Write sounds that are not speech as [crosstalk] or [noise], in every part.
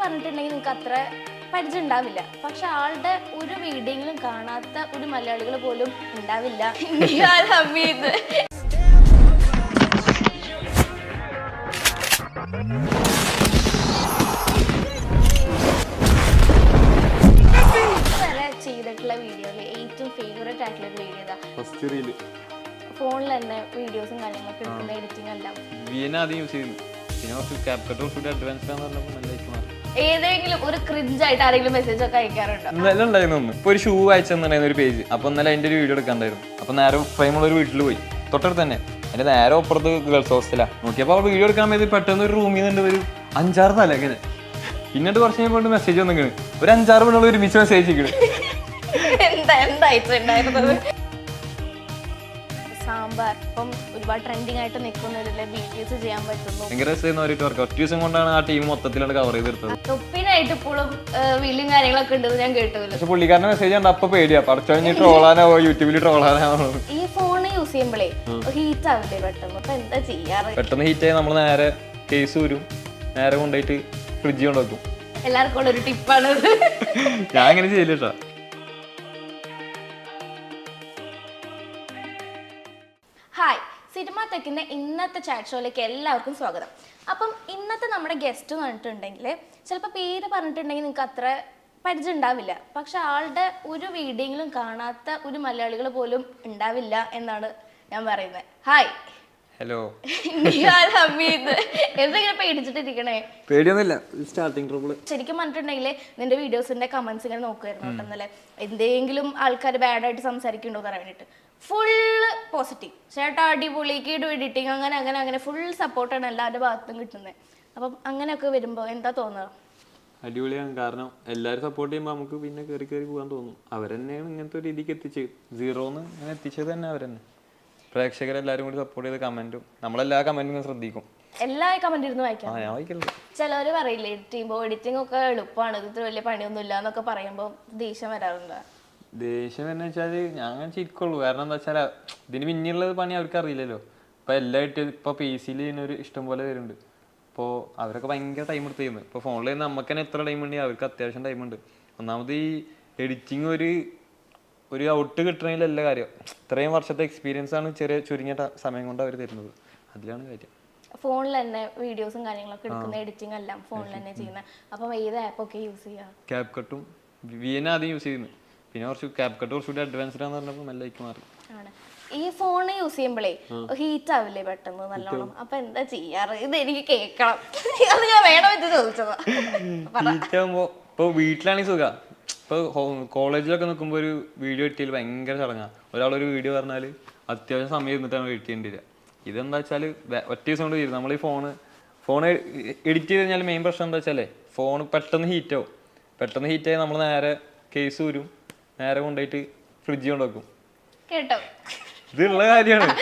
പറഞ്ഞിട്ടുണ്ടെങ്കിൽ നിങ്ങൾക്ക് അത്ര പരിചയം ഉണ്ടാവില്ല. പക്ഷെ ആളുടെ ഒരു വീഡിയോയിലും കാണാത്ത ഒരു മലയാളികൾ പോലും ഉണ്ടാവില്ല. [laughs] ഹമീദ് വരെ ചെയ്തിട്ടുള്ള വീഡിയോയിൽ ഏറ്റവും ഫേവറേറ്റ് ആയിട്ടുള്ള ഒരു വീഡിയോ ഫോണിൽ തന്നെ വീഡിയോസും കാര്യങ്ങളൊക്കെ എടുക്കുന്ന എഡിറ്റിംഗ് എല്ലാം. യൂസ് ചെയ്യുന്നു. പിന്നെ കുറച്ച് ക്യാപ്കട്ട് കുറച്ചുകൂടി അഡ്വാൻസ്ഡ് ആണെന്ന് പറഞ്ഞപ്പോൾ നല്ലതായിട്ട് ഏതെങ്കിലും ഒരു ക്രിഞ്ച് ആയിട്ട് ആരെങ്കിലും മെസ്സേജ് ഒക്കെ അയക്കാറുണ്ടോ? ഇന്നലെ ഉണ്ടായിരുന്നു ഒന്ന്. ഇപ്പൊ ഒരു ഷൂ അയച്ചെന്നുണ്ടായിരുന്ന ഒരു പേജ് അപ്പോൾ ഇന്നലെ അതിന്റെ ഒരു വീഡിയോ എടുക്കാണ്ടായിരുന്നു. അപ്പോൾ നേരെ ഫ്രെയിമുള്ള ഒരു വീട്ടിൽ പോയി. തൊട്ടടുത്ത് തന്നെ. എന്റെ നേരെ അപ്പുറത്ത് ഗേൾസ് ഹോസ്റ്റലാണ് നോക്കിയപ്പോൾ അവൾ വീഡിയോ എടുക്കാൻ വേണ്ടി പെട്ടെന്ന് ഒരു റൂമിൽ നിന്ന് ഒരു അഞ്ചാറ് തല ഇങ്ങനെ. പിന്നീട് കുറച്ച് കഴിഞ്ഞപ്പോൾ മെസ്സേജ് വന്നിക്കണ്. ഒരു അഞ്ചാറ് മണിയുള്ള ഒരുമിച്ച് മെസ്സേജ് അയച്ചിക്കണ് [laughs] എന്താ എന്തായിട്ടുണ്ടായിരുന്നത് ഇപ്പം ഒരുപാട് ട്രെൻഡിങ് ആയിട്ട് നിൽക്കുന്നതിലെ ബി ടി എസ് ചെയ്യാൻ പറ്റുന്നു. ഭയങ്കര രസമായിരുന്നു അവർക്ക് വർക്ക് ഒറ്റ ദിവസം കൊണ്ടാണ് ആ ടീം മൊത്തത്തിലാണ് കവർ ചെയ്തെടുത്തത് തൊപ്പിനായിട്ട് ഇപ്പോഴും വീലും കാര്യങ്ങളൊക്കെ ഉണ്ടെന്ന് ഞാൻ കേട്ടല്ലോ പക്ഷെ മെസ്സേജ് കണ്ട അപ്പൊ പേടിയാ. യൂട്യൂബിൽ ഈ ഫോൺ യൂസ് ചെയ്യുമ്പോഴേ ഹീറ്റ് ആവില്ലേ പെട്ടെന്ന്? അപ്പൊ എന്താ ചെയ്യാറ്? പെട്ടെന്ന് ഹീറ്റ് ആയി നമ്മൾ നേരെ കേസ് വരും നേരെ കൊണ്ടുപോയിട്ട് ഫ്രിഡ്ജ് കൊണ്ടുവെക്കും. എല്ലാവർക്കും ഉള്ള ഒരു ടിപ്പാണ് [laughs] ഞാൻ അങ്ങനെ ചെയ്യില്ല കേട്ടോ സിനിമ ടെക്കിന്റെ ഇന്നത്തെ ചാറ്റ് ഷോയിലേക്ക് എല്ലാവർക്കും സ്വാഗതം. അപ്പം ഇന്നത്തെ നമ്മുടെ ഗസ്റ്റ് എന്ന് പറഞ്ഞിട്ടുണ്ടെങ്കിൽ ചിലപ്പോൾ പേര് പറഞ്ഞിട്ടുണ്ടെങ്കിൽ നിങ്ങൾക്ക് അത്ര പരിചയം ഉണ്ടാവില്ല. പക്ഷെ ആളുടെ ഒരു വീഡിയോയിലും കാണാത്ത ഒരു മലയാളികൾ പോലും ഉണ്ടാവില്ല എന്നാണ് ഞാൻ പറയുന്നത്. [laughs] Hi hello Hameed. എന്തെങ്കിലും പേടിച്ചിട്ടിരിക്കണേ? പേടിയൊന്നുമില്ല. സ്റ്റാർട്ടിങ് ട്രബിൾ ശരിക്കും പറഞ്ഞിട്ടുണ്ടെങ്കിൽ നിന്റെ വീഡിയോസിന്റെ കമന്റ്സ് ഇങ്ങനെ നോക്കുമായിരുന്നു കേട്ടോ എന്തെങ്കിലും ആൾക്കാർ ബാഡായിട്ട് സംസാരിക്കുന്നുണ്ടോ എന്ന് അറിയാൻ വേണ്ടിയിട്ട്. ഫുള്ള് പോസിറ്റീവ് ചേട്ടാ അടിപൊളി കീട് എഡിറ്റിംഗ് അങ്ങനെ അങ്ങനെ അങ്ങനെ ഫുൾ സപ്പോർട്ടാണ് എല്ലാവരുടെ ഭാഗത്തും കിട്ടുന്നത്. അപ്പം അങ്ങനെയൊക്കെ വരുമ്പോൾ എന്താ തോന്നുക? അടിപൊളിയാണ്. കാരണം എല്ലാവരും സപ്പോർട്ട് ചെയ്യുമ്പോൾ നമുക്ക് പിന്നെ കയറി കയറി പോകാൻ തോന്നും. അവരെന്നെയാണ് ഇങ്ങനത്തെ ഒരു രീതിക്ക് എത്തിച്ച് സീറോന്ന് ഇങ്ങനെ എത്തിച്ചത് തന്നെ അവരെന്നെ. പ്രേക്ഷകരെല്ലാവരും കൂടി സപ്പോർട്ട് ചെയ്ത് കമന്റും നമ്മളെല്ലാ കമന്റും ശ്രദ്ധിക്കും. എല്ലാ കമന്റ് ഇരുന്ന് വായിക്കാം. ഞാൻ ചിലവർ പറയില്ലേ എഡിറ്റ് ചെയ്യുമ്പോൾ എഡിറ്റിംഗ് ഒക്കെ എളുപ്പമാണ് ഇത് വലിയ പണിയൊന്നും ഇല്ല എന്നൊക്കെ പറയുമ്പോൾ ദേഷ്യം വരാറുണ്ട്? ദേഷ്യം എന്ന് വെച്ചാൽ ഞാൻ അങ്ങനെ ചിരിക്കുള്ളൂ. കാരണം എന്താ വെച്ചാൽ ഇതിന് പിന്നെയുള്ളത് പണി അവർക്ക് അറിയില്ലല്ലോ. ഇപ്പൊ എല്ലാ ഇട്ട് ഇപ്പൊ പി സിയിൽ ഇതിനൊരു ഇഷ്ടം പോലെ വരുന്നുണ്ട് അപ്പോൾ അവരൊക്കെ ഭയങ്കര ടൈം എടുത്ത് ചെയ്യുന്നത്. ഇപ്പോൾ ഫോണിൽ നമുക്ക് തന്നെ എത്ര ടൈം ഉണ്ട്? അവർക്ക് അത്യാവശ്യം ടൈം ഉണ്ട്. ഒന്നാമത് ഈ എഡിറ്റിംഗ് ഒരു ഒരു ഔട്ട് കിട്ടണമെങ്കിലല്ല കാര്യം. ഇത്രയും വർഷത്തെ എക്സ്പീരിയൻസ് ആണ് ചെറിയ ചുരുങ്ങിയ സമയം കൊണ്ട് അവർ തരുന്നത്. അതിലാണ് കാര്യം. ഫോണിൽ തന്നെ വീഡിയോസും കാര്യങ്ങളൊക്കെ എടുക്കുന്ന എഡിറ്റിംഗ് എല്ലാം ഫോണിൽ തന്നെ ചെയ്യുന്നത് അപ്പം ഏത് ആപ്പൊക്കെ യൂസ് ചെയ്യാം? ക്യാപ് കട്ടും എൻ ആദ്യം യൂസ് ചെയ്യുന്നത്. പിന്നെ കുറച്ച് ക്യാപ് കട്ട് കുറച്ചുകൂടി അഡ്വാൻസ്ഡ് ആണെന്ന് പറഞ്ഞപ്പോൾ നല്ല ലൈക്ക് മാറി. ആണ്. ഈ ഫോൺ യൂസ് ചെയ്യുമ്പോഴേ ഹീറ്റ് ആവില്ലേ പെട്ടെന്ന് നല്ലോണം? അപ്പൊ എന്താ ചെയ്യാറ്? ഇത് എനിക്ക് കേക്കണം. [laughs] അത് ഞാൻ വേണമെന്ന് ചോദിച്ചതാ. [laughs] വീട്ടാകുമ്പോ ഇപ്പൊ വീട്ടിലാണെങ്കിൽ സുഖ. ഇപ്പൊ കോളേജിലൊക്കെ നിൽക്കുമ്പോൾ ഒരു വീഡിയോ എഡിറ്റ് ഭയങ്കര ചടങ്ങാ. ഒരാളൊരു വീഡിയോ പറഞ്ഞാൽ അത്യാവശ്യം സമയം ഇരുന്നിട്ടാണ് എഡിറ്റ് ചെയ്യേണ്ടി വരിക ഇതെന്താ വെച്ചാൽ ഒറ്റ ദിവസം കൊണ്ട് തീരും. നമ്മൾ ഈ ഫോണ് ഫോൺ എഡിറ്റ് ചെയ്ത് കഴിഞ്ഞാൽ മെയിൻ പ്രശ്നം എന്താ വെച്ചാലേ ഫോൺ പെട്ടെന്ന് ഹീറ്റ് ആവും. പെട്ടെന്ന് ഹീറ്റ് ആയി നമ്മൾ നേരെ കേസ് വരും. നേരെ കൊണ്ടുപോയിട്ട് ഫ്രിഡ്ജ് കൊണ്ട് വെക്കും. കേട്ടോ. ഇതുള്ള കാര്യമാണ്.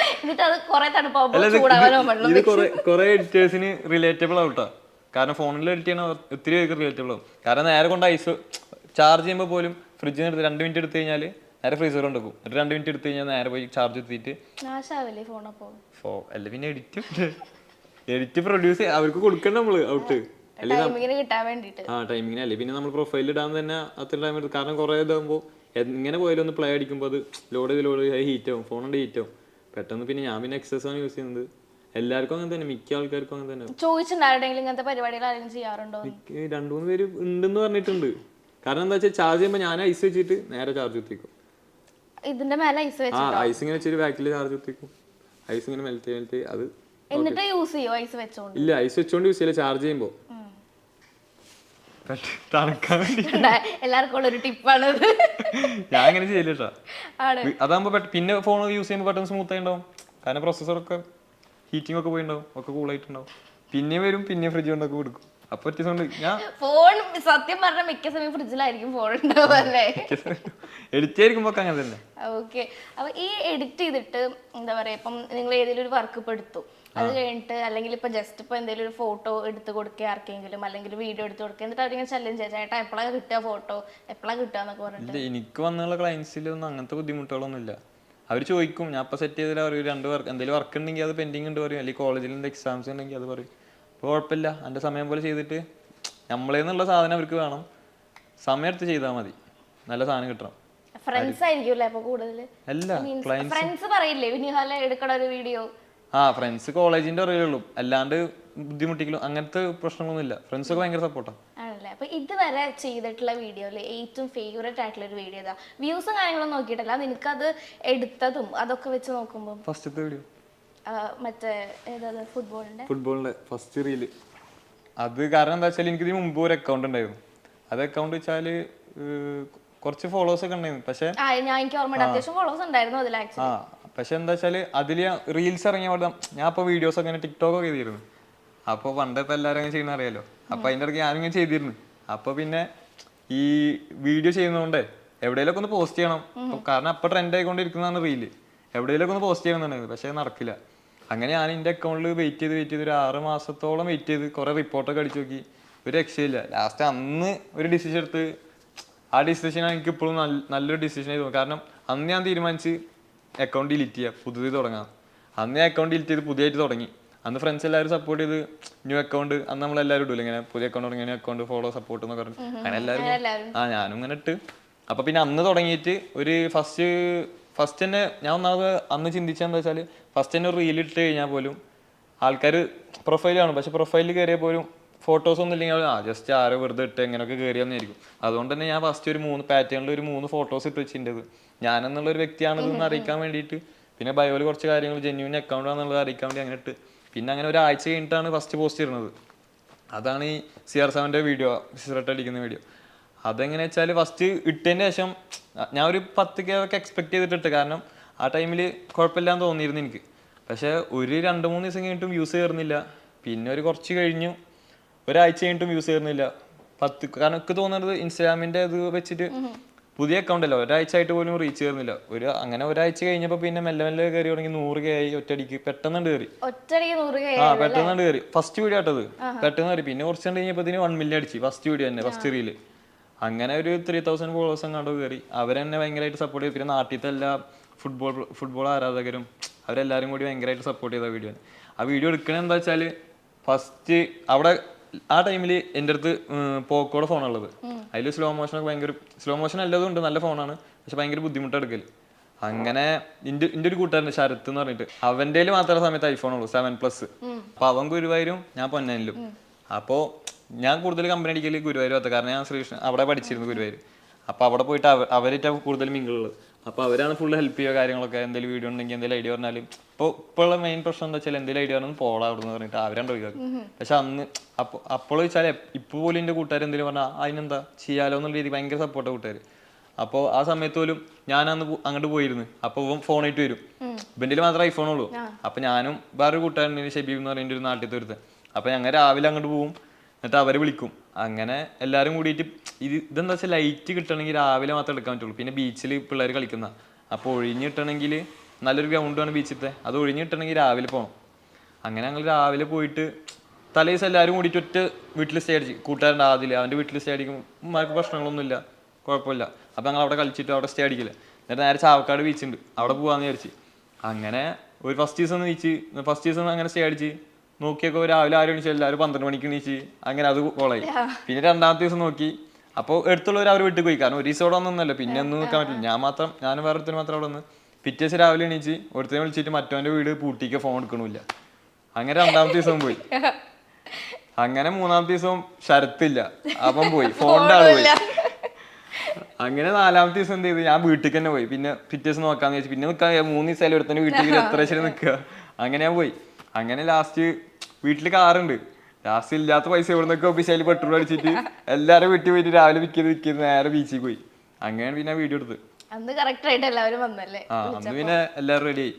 ഇത് കുറെ എഡിറ്റേഴ്സിന് റിലേറ്റബിൾ ആവട്ടോ കാരണം ഫോണിൽ എഡിറ്റ് ചെയ്യണ ഒത്തിരി പേർക്ക് റിലേറ്റബിൾ ആവും. കാരണം നേരെ കൊണ്ട് ഐസ് ചാർജ് ചെയ്യുമ്പോൾ പോലും ഫ്രിഡ്ജിന് എടുത്ത് രണ്ട് മിനിറ്റ് എടുത്തു കഴിഞ്ഞാൽ നേരെ ഫ്രീസർ കൊണ്ട് വെക്കും. എന്നിട്ട് രണ്ട് മിനിറ്റ് എടുത്തു കഴിഞ്ഞാൽ നേരെ പോയി ചാർജ് എത്തിയിട്ട് ഫോ അല്ല പിന്നെ എഡിറ്റ് എഡിറ്റ് പ്രൊഡ്യൂസ് അവർക്ക് കൊടുക്കണ്ട നമ്മൾ ഔട്ട് ടൈമിങ്ങിന് കിട്ടാൻ വേണ്ടിട്ട്. ആ ടൈമിങ്ങിന് അല്ലേ? പിന്നെ നമ്മൾ പ്രൊഫൈലിൽ ഇടാൻ തന്നെ അത്ര ടൈം എടുക്കും. കാരണം കുറെ ഇതാകുമ്പോൾ ഇങ്ങനെ പോയാലും ഒന്ന് പ്ലേ അടിക്കുമ്പോൾ അത് ലോഡ് ചെയ്ത് ലോഡ് ചെയ്ത് ഹീറ്റ് ആവും. ഫോണുണ്ട് ഹീറ്റ് ആവും. പെട്ടെന്ന് പിന്നെ ഞാൻ പിന്നെ എക്സസ് ആണ് യൂസ് ചെയ്യുന്നത്. എല്ലാവർക്കും അങ്ങനെ തന്നെ മിക്ക ആൾക്കാർക്കും അങ്ങനെ തന്നെ. ചോദിച്ചിട്ടുണ്ടായിരുന്നെങ്കിലും ഇങ്ങനത്തെ പരിപാടികൾ ആരെങ്കിലും ചെയ്യാറുണ്ടോ? രണ്ടു മൂന്ന് പേര് ഉണ്ടെന്ന് പറഞ്ഞിട്ടുണ്ട്. കാരണം എന്താ വെച്ചാൽ ചാർജ് ചെയ്യുമ്പോൾ ഞാൻ ഐസ് വെച്ചിട്ട് നേരെ ചാർജ് കുത്തിക്കും. ഇതിന്റെ മേലെ ഐസ് വെച്ച് ആ ഐസ് ഇങ്ങനെ വെച്ചിട്ട് ബാക്കിൽ ചാർജ് കുത്തിക്കും. ഐസ് ഇങ്ങനെ മെൽറ്റ് മെൽറ്റ് അത് എന്നിട്ട് യൂസ് ചെയ്യോ ഐസ് വെച്ചോണ്ട്? ഇല്ല ഐസ് വെച്ചോണ്ട് യൂസ് ചെയ്യില്ല ചാർജ് ചെയ്യുമ്പോൾ തണുക്കാൻ വേണ്ടി. [laughs] എല്ലാവർക്കും ഉള്ള ഒരു ടിപ്പാണ് [laughs] ഞാൻ അങ്ങനെ ചെയ്യില്ല കേട്ടോ പെട്ട- പിന്നെ ഫോൺ യൂസ് ചെയ്യുമ്പോൾ പെട്ടെന്ന് സ്മൂത്ത് ആയി ഉണ്ടാവും കാരണം ഒക്കെ ഹീറ്റിംഗ് ഒക്കെ പോയിണ്ടാവും ഒക്കെ കൂൾ ആയിട്ടുണ്ടാവും. പിന്നെ വരും പിന്നെ ഫ്രിഡ്ജ് കൊണ്ടൊക്കെ കൊടുക്കും. അപ്പൊ ഞാൻ ഫോൺ സത്യം പറഞ്ഞ മിക്ക സമയം ഫ്രിഡ്ജിലായിരിക്കും ഫോൺ ഉണ്ടാവല്ലേ [laughs] എഡിറ്റ് ആയിരിക്കുമ്പോ അങ്ങനെ തന്നെ. ഓക്കെ അപ്പൊ ഈ എഡിറ്റ് ചെയ്തിട്ട് എന്താ പറയാ ഇപ്പം നിങ്ങൾ ഏതെങ്കിലും ഒരു വർക്ക് ഇപ്പൊ എടുത്തു. അത് കഴിഞ്ഞിട്ട് അല്ലെങ്കിൽ ഇപ്പൊ ജസ്റ്റ് ഇപ്പൊ എന്തെങ്കിലും ഒരു ഫോട്ടോ എടുത്ത് കൊടുക്കുക ആർക്കെങ്കിലും അല്ലെങ്കിൽ വീഡിയോ എടുത്ത് കൊടുക്കുക എന്നിട്ട് അവരിങ്ങനെ ചലഞ്ച് ചെയ്യാം. ചേട്ടാ എപ്പോഴാണ് കിട്ടുക ഫോട്ടോ എപ്പോഴാണ് കിട്ടുക എന്നൊക്കെ പറഞ്ഞിട്ട്. എനിക്ക് വന്നുള്ള ക്ലയൻസിലൊന്നും അങ്ങനത്തെ ബുദ്ധിമുട്ടുകളൊന്നും ഇല്ല അവർ ചോദിക്കും ഞാൻ ഇപ്പൊ സെറ്റ് ചെയ്തില്ല പറയും രണ്ട് വർക്ക് എന്തെങ്കിലും വർക്ക് ഉണ്ടെങ്കിൽ അത് പെൻഡിങ് ഉണ്ട് പറയും. അല്ലെങ്കിൽ കോളേജിൽ എന്തെങ്കിലും എക്സാംസ് ഉണ്ടെങ്കിൽ അത് പറയും. അപ്പോൾ കുഴപ്പമില്ല. എന്റെ സമയം പോലെ ചെയ്തിട്ട് നമ്മളേന്നുള്ള സാധനം അവർക്ക് വേണം. സമയം എടുത്ത് ചെയ്താൽ മതി. നല്ല സാധനം കിട്ടണം. ഫ്രണ്ട്സ് ആയിരിക്കും അല്ലേ അപ്പൊ കൂടുതൽ അല്ല ഫ്രണ്ട്സ് പറയില്ലേ വിനിഹാല എടുക്കണ ഒരു വീഡിയോ ആ ഫ്രണ്ട്സ് കോളേജിന്റെ അറിയുള്ളൂ അല്ലാണ്ട് ബുദ്ധിമുട്ടിക്കലും അങ്ങനത്തെ പ്രശ്നങ്ങളൊന്നുമില്ല. ഫ്രണ്ട്സ് ഒക്കെ ഭയങ്കര സപ്പോർട്ടാണ് ആണല്ലേ? അപ്പൊ ഇതുവരെ ചെയ്തിട്ടുള്ള വീഡിയോയിൽ ഏറ്റവും ഫേവറേറ്റ് ആയിട്ടുള്ള ഒരു വീഡിയോ വ്യൂസ് വ്യൂസും കാര്യങ്ങളും നോക്കിയിട്ടല്ല നിനക്കത് എടുത്തതും അതൊക്കെ വെച്ച് നോക്കുമ്പോൾ ഫസ്റ്റത്തെ വീഡിയോ മറ്റേ ഏതാ ഫുട്ബോളിന്റെ ഫുട്ബോളിന്റെ ഫസ്റ്റ് റീൽ അത് കാരണം എന്താ വെച്ചാൽ എനിക്ക് ഇതിന് മുമ്പ് ഒരു അക്കൗണ്ട് ഉണ്ടായിരുന്നു. അത് അക്കൗണ്ട് വെച്ചാൽ കുറച്ച് ഫോളോവേഴ്സ് ഒക്കെ ഉണ്ടായിരുന്നു. പക്ഷേ ആ ഞാൻ എനിക്ക് ഓർമ്മയുണ്ട്. അത്യാവശ്യം ഫോളോവേഴ്സ് ഉണ്ടായിരുന്നു അതിൽ ആക്ച്വലി ആ പക്ഷെ എന്താ വെച്ചാൽ അതിൽ റീൽസ് ഇറങ്ങിയ പോലെ ഞാൻ ഇപ്പൊ വീഡിയോസ് അങ്ങനെ ടിക്ടോക്ക് ഒക്കെ ചെയ്തിരുന്നു. അപ്പൊ പണ്ടത്തെ എല്ലാവരും അങ്ങനെ ചെയ്യുന്ന അറിയാലോ? അപ്പൊ അതിന്റെ ഇടയ്ക്ക് ഞാനിങ്ങനെ ചെയ്തിരുന്നു. അപ്പൊ പിന്നെ ഈ വീഡിയോ ചെയ്യുന്നതുകൊണ്ട് എവിടെയെങ്കിലും ഒന്ന് പോസ്റ്റ് ചെയ്യണം. കാരണം അപ്പൊ ട്രെൻഡ് ആയിക്കൊണ്ടിരിക്കുന്നതാണ് റീൽ എവിടെയെങ്കിലും ഒന്ന് പോസ്റ്റ് ചെയ്യണമെന്നുണ്ടെങ്കിൽ പക്ഷെ നടക്കില്ല. അങ്ങനെ ഞാൻ എന്റെ അക്കൗണ്ടിൽ വെയിറ്റ് ചെയ്ത് വെയിറ്റ് ചെയ്ത് ഒരു ആറ് മാസത്തോളം വെയിറ്റ് ചെയ്ത് കുറെ റിപ്പോർട്ടൊക്കെ അടിച്ചു നോക്കി. ഒരു രക്ഷയില്ല ലാസ്റ്റ് അന്ന് ഒരു ഡിസിഷൻ എടുത്ത് ആ ഡിസിഷൻ എനിക്ക് ഇപ്പോഴും നല്ലൊരു ഡിസിഷൻ ആയി തോന്നുന്നു കാരണം അന്ന് ഞാൻ തീരുമാനിച്ച് അക്കൗണ്ട് ഡിലീറ്റ് ചെയ്യുക പുതിയത് തുടങ്ങാം. അന്ന് അക്കൗണ്ട് ഡിലീറ്റ് ചെയ്ത് പുതിയതായിട്ട് തുടങ്ങി. അന്ന് ഫ്രണ്ട്സ് എല്ലാവരും സപ്പോർട്ട് ചെയ്ത് ന്യൂ അക്കൗണ്ട് അന്ന് നമ്മൾ എല്ലാവരും ഇടൂല ഇങ്ങനെ പുതിയ അക്കൗണ്ട് തുടങ്ങി ന്യൂ അക്കൗണ്ട് ഫോളോ സപ്പോർട്ട് എന്നൊക്കെ പറഞ്ഞു. അങ്ങനെ എല്ലാവരും ആ ഞാനും ഇങ്ങനെ ഇട്ട്. അപ്പൊ പിന്നെ അന്ന് തുടങ്ങിയിട്ട് ഒരു ഫസ്റ്റ് ഫസ്റ്റ് തന്നെ ഞാൻ ഒന്നാമത് അന്ന് ചിന്തിച്ചെന്താ വെച്ചാൽ ഫസ്റ്റ് തന്നെ ഒരു റീൽ ഇട്ട് കഴിഞ്ഞാൽ പോലും ആൾക്കാർ പ്രൊഫൈൽ കാണും. പക്ഷെ പ്രൊഫൈലിൽ കയറിയാൽ പോലും ഫോട്ടോസ് ഒന്നും ഇല്ലെങ്കിൽ ആ ജസ്റ്റ് ആരോ വെറുതെ ഇട്ട് എങ്ങനെയൊക്കെ കയറിയെന്നായിരിക്കും അതുകൊണ്ട് തന്നെ ഞാൻ ഫസ്റ്റ് ഒരു മൂന്ന് പാറ്റേണിൽ ഒരു മൂന്ന് ഫോട്ടോസ് ഇട്ട് വെച്ചിട്ടുണ്ട് ഞാനെന്നുള്ള ഒരു വ്യക്തിയാണെന്ന് അറിയിക്കാൻ വേണ്ടിയിട്ട്. പിന്നെ ബയോയിൽ കുറച്ച് കാര്യങ്ങൾ ജെന്യൂൻ അക്കൗണ്ട് ആണെന്നുള്ളത് അറിയിക്കാൻ വേണ്ടി അങ്ങനെ ഇട്ട്. പിന്നെ അങ്ങനെ ഒരു ആഴ്ച കഴിഞ്ഞിട്ടാണ് ഫസ്റ്റ് പോസ്റ്റ് ഇരുന്നത് അതാണ് ഈ സി ആർ സെവന്റെ വീഡിയോ സിറട്ട് അടിക്കുന്ന വീഡിയോ അതെങ്ങനെ വെച്ചാൽ ഫസ്റ്റ് ഇട്ടതിന് ശേഷം ഞാൻ ഒരു പത്ത് കെ ഒക്കെ എക്സ്പെക്ട് ചെയ്തിട്ടിട്ട് കാരണം ആ ടൈമിൽ കുഴപ്പമില്ലാന്ന് തോന്നിയിരുന്നു എനിക്ക്. പക്ഷേ ഒരു രണ്ട് മൂന്ന് ദിവസം കഴിഞ്ഞിട്ടും യൂസ് കയറുന്നില്ല. പിന്നെ ഒരു കുറച്ച് കഴിഞ്ഞു. ഒരാഴ്ച കഴിഞ്ഞിട്ടും യൂസ് ചെയ്യുന്നില്ല. പത്ത് കാരണം എനിക്ക് തോന്നുന്നത് ഇൻസ്റ്റാഗ്രാമിന്റെ ഇത് വെച്ചിട്ട് പുതിയ അക്കൗണ്ട് അല്ല ഒരാഴ്ച ആയിട്ട് പോലും റീച്ച് കയറുന്നില്ല ഒരു അങ്ങനെ ഒരാഴ്ച കഴിഞ്ഞപ്പോൾ പിന്നെ മെല്ലെ മെല്ലെ കയറി തുടങ്ങി നൂറ് കെ ആയി കയറി ഒറ്റടിക്ക് നൂറ് കൈ ആ പെട്ടെന്ന് കയറി ഫസ്റ്റ് വീഡിയോ ആട്ടത് പെട്ടെന്ന് കയറി പിന്നെ കുറച്ച് കണ്ട് കഴിഞ്ഞപ്പോ വൺ മില്യൺ അടിച്ച്. ഫസ്റ്റ് വീഡിയോ തന്നെ ഫസ്റ്റ് റീൽ അങ്ങനെ ഒരു ത്രീ തൗസൻഡ് ഫോളോവേഴ്സ് അങ്ങോട്ട് കയറി അവരെന്നെ ഭയങ്കരമായിട്ട് സപ്പോർട്ട് ചെയ്തു. പിന്നെ നാട്ടിലത്തെ എല്ലാ ഫുട്ബോൾ ഫുട്ബോൾ ആരാധകരും അവരെല്ലാരും കൂടി ഭയങ്കരമായിട്ട് സപ്പോർട്ട് ചെയ്ത വീഡിയോ ആ വീഡിയോ എടുക്കണത് എന്താ വെച്ചാൽ ഫസ്റ്റ് അവിടെ ആ ടൈമിൽ എന്റെ അടുത്ത് പോക്കോടെ ഫോണുള്ളത്. അതിൽ സ്ലോ മോഷനൊക്കെ ഭയങ്കര സ്ലോ മോഷൻ എല്ലാതും ഉണ്ട് നല്ല ഫോണാണ് പക്ഷെ ഭയങ്കര ബുദ്ധിമുട്ട് എടുക്കൽ. അങ്ങനെ എന്റെ ഒരു കൂട്ടുകാരൻ ശരത്ത് എന്ന് പറഞ്ഞിട്ട് അവന്റെ മാത്രമേ സമയത്ത് ഐഫോൺ ഉള്ളൂ സെവൻ പ്ലസ് അപ്പൊ അവൻ ഗുരുവായൂരും ഞാൻ പൊന്നാനിലും അപ്പോ ഞാൻ കൂടുതൽ കമ്പനി അടിക്കൽ ഗുരുവായൂർ ഭാഗത്ത് കാരണം ഞാൻ ശ്രീകൃഷ്ണൻ അവിടെ പഠിച്ചിരുന്നു ഗുരുവായൂർ. അപ്പൊ അവിടെ പോയിട്ട് അവ അവരായിട്ടാണ് കൂടുതൽ മിങ്കിളുള്ളത് അപ്പൊ അവരാണ് ഫുൾ ഹെൽപ്പ് ചെയ്യുക കാര്യങ്ങളൊക്കെ. എന്തെങ്കിലും വീഡിയോ ഉണ്ടെങ്കിൽ എന്തെങ്കിലും ഐഡിയ പറഞ്ഞാലും. ഇപ്പോൾ ഇപ്പോഴുള്ള മെയിൻ പ്രശ്നം എന്താ വെച്ചാൽ എന്തെങ്കിലും ഐഡിയ പറഞ്ഞാൽ പോളാ അവിടെ നിന്ന് പറഞ്ഞിട്ട് അവരാണ്ട് ഒഴിവാക്കും പക്ഷെ അന്ന് അപ്പോൾ അപ്പോൾ വെച്ചാൽ ഇപ്പോൾ പോലും എന്റെ കൂട്ടുകാർ എന്തെങ്കിലും പറഞ്ഞാൽ അതിനെന്താ ചെയ്യാലോ എന്നുള്ള രീതി ഭയങ്കര സപ്പോർട്ട് കൂട്ടുകാർ അപ്പോൾ ആ സമയത്ത് പോലും ഞാൻ അന്ന് പോ- അങ്ങോട്ട് പോയിരുന്നു. അപ്പോൾ ഇവൻ ഫോണായിട്ട് വരും. ഇവന്റെ മാത്രമേ ഐഫോൺ ഉള്ളൂ. അപ്പോൾ ഞാനും വേറൊരു കൂട്ടുകാരൻ ഷെബീബ് എന്ന് പറയുന്ന ഒരു നാട്ടിൽ തീർത്ത് അപ്പോൾ ഞങ്ങൾ രാവിലെ അങ്ങോട്ട് പോകും എന്നിട്ട് അവരെ വിളിക്കും. അങ്ങനെ എല്ലാവരും കൂടിയിട്ട് ഇത് ഇതെന്താ വെച്ചാൽ ലൈറ്റ് കിട്ടണമെങ്കിൽ രാവിലെ മാത്രമേ എടുക്കാൻ പറ്റുള്ളൂ. പിന്നെ ബീച്ചിൽ പിള്ളേർ കളിക്കുന്ന. അപ്പോൾ ഒഴിഞ്ഞ് കിട്ടണമെങ്കിൽ നല്ലൊരു ഗ്രൗണ്ടാണ് ബീച്ചിലത്തെ അത് ഒഴിഞ്ഞ് കിട്ടണമെങ്കിൽ രാവിലെ പോകണം അങ്ങനെ ഞങ്ങൾ രാവിലെ പോയിട്ട് തലേ ദിവസം എല്ലാവരും കൂടിയിട്ട് ഒറ്റ വീട്ടിൽ സ്റ്റേ അടിച്ച്. കൂട്ടുകാരന്റെ ആദ്യം അവന്റെ വീട്ടിൽ സ്റ്റേ അടിക്കും ഉമ്മാർക്ക് പ്രശ്നങ്ങളൊന്നുമില്ല. കുഴപ്പമില്ല. അപ്പം ഞങ്ങൾ അവിടെ കളിച്ചിട്ട് അവിടെ സ്റ്റേ അടിക്കില്ല എന്നിട്ട് നേരെ ചാവക്കാട് ബീച്ചുണ്ട് അവിടെ പോകാമെന്ന് വിചാരിച്ച്. അങ്ങനെ ഒരു ഫസ്റ്റ് ദിവസം ബീച്ച് ഫസ്റ്റ് ദിവസം അങ്ങനെ സ്റ്റേ അടിച്ച്. നോക്കിയൊക്കെ രാവിലെ ആരും എണീച്ചു എല്ലാവരും പന്ത്രണ്ട് മണിക്ക് എണീച്ച് അങ്ങനെ അത് കോളായി. പിന്നെ രണ്ടാമത്തെ ദിവസം നോക്കി. അപ്പോൾ എടുത്തുള്ളവർ അവർ വിട്ടു പോയി. കാരണം ഒരു ദിവസം അവിടെ ഒന്നൊന്നല്ല പിന്നെ ഒന്നും നിൽക്കാൻ പറ്റില്ല. ഞാൻ മാത്രം ഞാൻ വേറെ ഒരു മാത്രം അവിടെ നിന്ന് പിറ്റേ ദിവസം രാവിലെ എണീച്ച് ഒരുത്തനെ വിളിച്ചിട്ട് മറ്റവന്റെ വീട് പൂട്ടിക്ക് ഫോൺ എടുക്കണില്ല. അങ്ങനെ രണ്ടാമത്തെ ദിവസം പോയി. അങ്ങനെ മൂന്നാമത്തെ ദിവസം ശരത്തില്ല. അപ്പം പോയി. ഫോണിന്റെ ആൾ പോയി. അങ്ങനെ നാലാമത്തെ ദിവസം എന്ത് ചെയ്തു? ഞാൻ വീട്ടിൽ തന്നെ പോയി. പിന്നെ പിറ്റേ ദിവസം നോക്കാന്ന് ചോദിച്ചു പിന്നെ നിൽക്കാൻ മൂന്ന് ദിവസം എടുത്തന്നെ വീട്ടിൽ എത്ര ശരി നിൽക്കുക അങ്ങനെ ഞാൻ പോയി. അങ്ങനെ ലാസ്റ്റ് വീട്ടിൽ കാറുണ്ട്. ലാസ്റ്റ് ഇല്ലാത്ത പൈസ ഇവിടെ നിന്നൊക്കെ ഒഫീഷ്യലി പെട്രോൾ അടിച്ചിട്ട് എല്ലാരും വീട്ടിൽ പോയിട്ട് രാവിലെ വിൽക്കിയത് വിൽക്കിയത് നേരെ ബീച്ചിൽ പോയി. അങ്ങനെയാണ് പിന്നെ വീഡിയോ എടുത്ത് അന്ന് കറക്റ്റ് ആയിട്ട് എല്ലാവരും വന്നല്ലേ? ആ അന്ന് പിന്നെ എല്ലാവരും റെഡി ആയി.